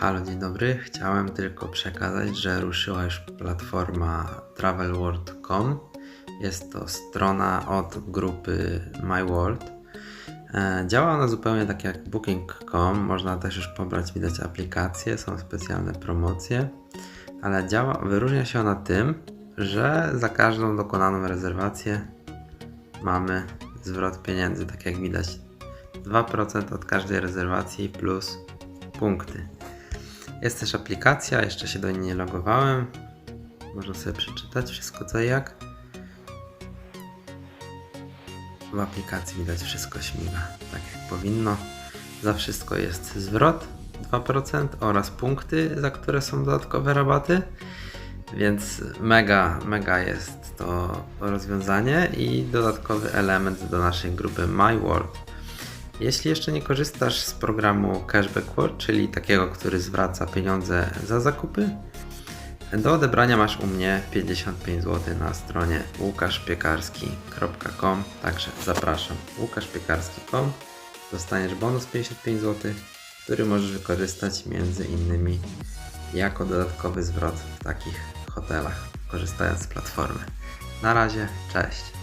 Halo, dzień dobry. Chciałem tylko przekazać, że ruszyła już platforma travelworld.com. Jest to strona od grupy MyWorld. E, Działa ona zupełnie tak jak Booking.com. Można też już pobrać, widać aplikacje, są specjalne promocje, ale działa, wyróżnia się ona tym, że za każdą dokonaną rezerwację mamy zwrot pieniędzy, tak jak widać. 2% od każdej rezerwacji plus punkty. Jest też aplikacja, jeszcze się do niej nie logowałem. Można sobie przeczytać wszystko co i jak. W aplikacji widać wszystko śmiga tak jak powinno. Za wszystko jest zwrot 2% oraz punkty, za które są dodatkowe rabaty. Więc mega, mega jest to rozwiązanie i dodatkowy element do naszej grupy My World. Jeśli jeszcze nie korzystasz z programu Cashback World, czyli takiego, który zwraca pieniądze za zakupy, do odebrania masz u mnie 55 zł na stronie łukaszpiekarski.com, także zapraszam. łukaszpiekarski.com dostaniesz bonus 55 zł, który możesz wykorzystać między innymi jako dodatkowy zwrot w takich hotelach, korzystając z platformy. Na razie, cześć.